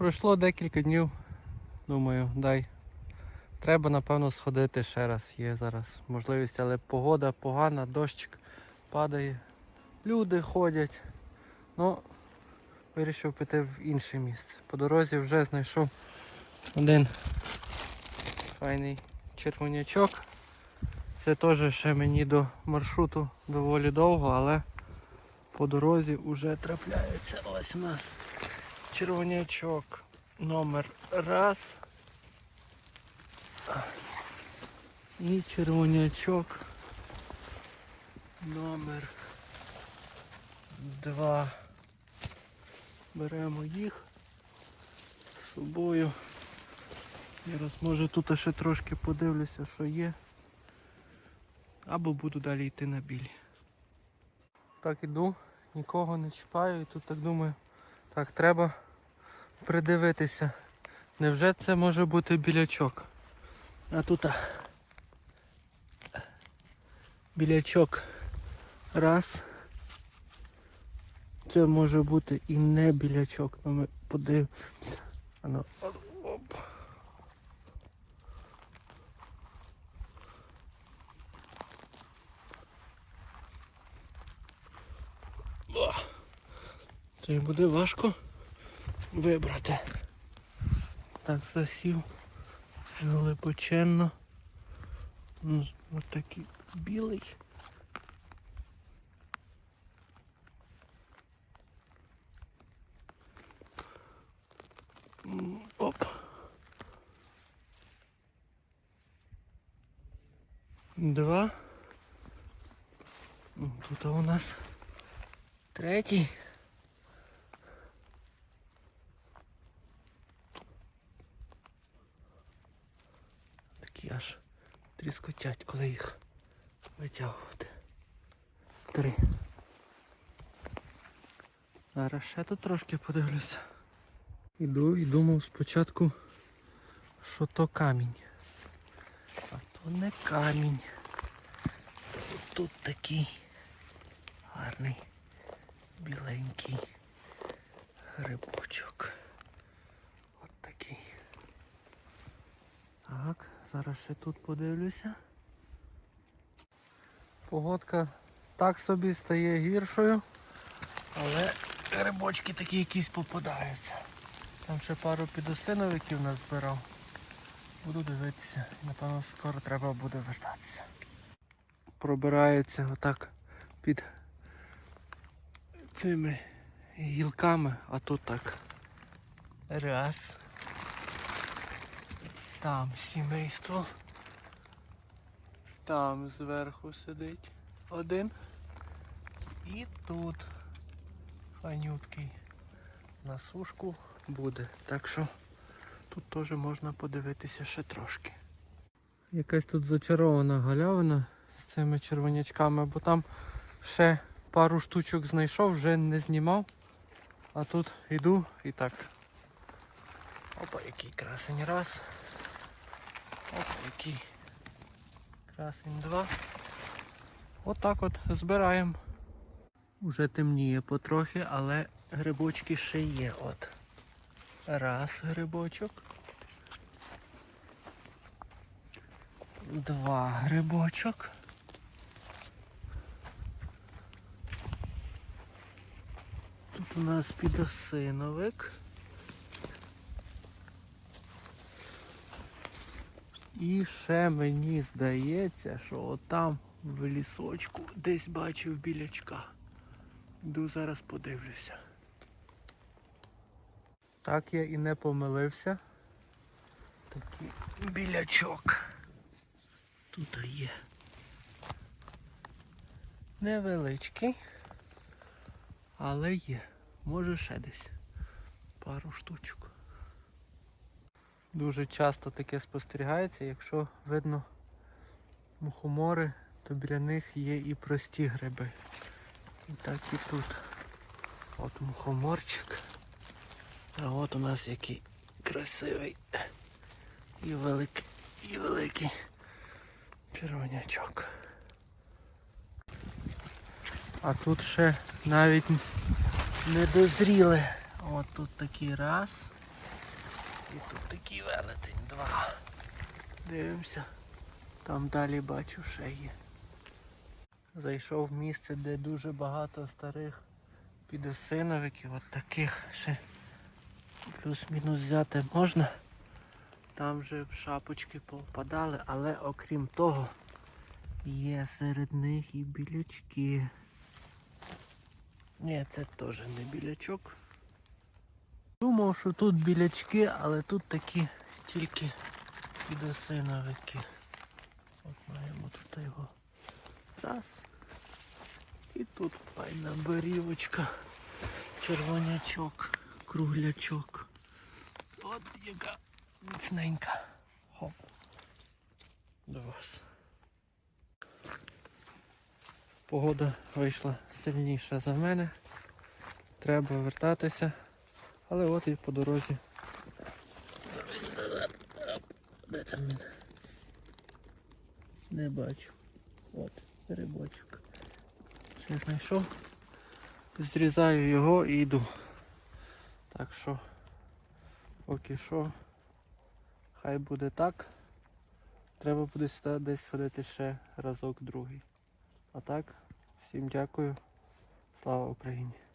Пройшло декілька днів. Думаю, дай. Треба, напевно, сходити ще раз. Є зараз можливість, але погода погана, дощик падає. Люди ходять. Ну, вирішив піти в інше місце. По дорозі вже знайшов один файний червонячок. Це теж ще мені до маршруту доволі довго, але по дорозі вже трапляється. Ось у нас червонячок номер раз. І червонячок номер два. Беремо їх з собою. Зараз може тут ще трошки подивлюся, що є. Або буду далі йти на білі. Так іду, нікого не чіпаю і тут так думаю, так, треба придивитися. Невже це може бути білячок? А тут білячок. Раз. Це може бути і не білячок. Ну ми подивимося. Ану, оп. О, Це буде важко вибрати. Так, засів глибоченно. Ну, Ось такий білий. Оп. Два. Тут у нас третій. Такі аж тріскотять, коли їх витягувати. Три. Зараз ще тут трошки подивлюся. Іду і думав спочатку, що то камінь. А то не камінь. Тут такий гарний біленький грибочок. От такий. Так, зараз ще тут подивлюся. Погодка так собі стає гіршою, але грибочки такі якісь попадаються. Там ще пару підосиновиків назбирав. Буду дивитися. Напевно, скоро треба буде вертатися. Пробирається отак під цими гілками, а тут так. Раз. Там сімейство. Там зверху сидить один. І тут фанюткий на сушку буде. Так що тут теж можна подивитися ще трошки. Якась тут зачарована галявина з цими червонячками, бо там ще пару штучок знайшов, вже не знімав. А тут йду і так. Опа, який красень раз. Опа, який красень два. Отак от збираємо. Уже темніє потрохи, але грибочки ще є. От. Раз грибочок. Два грибочок. Тут у нас підосиновик. І ще мені здається, що отам в лісочку десь бачив білячка. Йду зараз подивлюся. Так я і не помилився. Такий білячок. Тут є. Невеличкий. Але є. Може ще десь. Пару штучок. Дуже часто таке спостерігається, якщо видно мухомори, то біля них є і прості гриби. І так і тут. От мухоморчик. А от у нас який красивий і великий, і великий червонячок. А тут ще навіть не дозріли. От тут такий раз. І тут такий велетень, два. Дивимося. Там далі бачу ще є. Зайшов в місце, де дуже багато старих підосиновиків, от таких ще плюс-мінус взяти можна. Там вже в шапочки повпадали, але окрім того є серед них і білячки. Ні, це теж не білячок. Думав, що тут білячки, але тут такі тільки підосиновики. От маємо тут його. Раз. І тут файна берівочка, червонячок, круглячок. От яка міцненька. Хоп. До вас. Погода вийшла сильніша за мене. Треба вертатися. Але от і по дорозі. Де там він? Не бачу. От, грибочок. Ще знайшов. Зрізаю його і йду. Так що, поки що, хай буде так. Треба буде сюди десь сходити ще разок другий. А так, всім дякую. Слава Україні!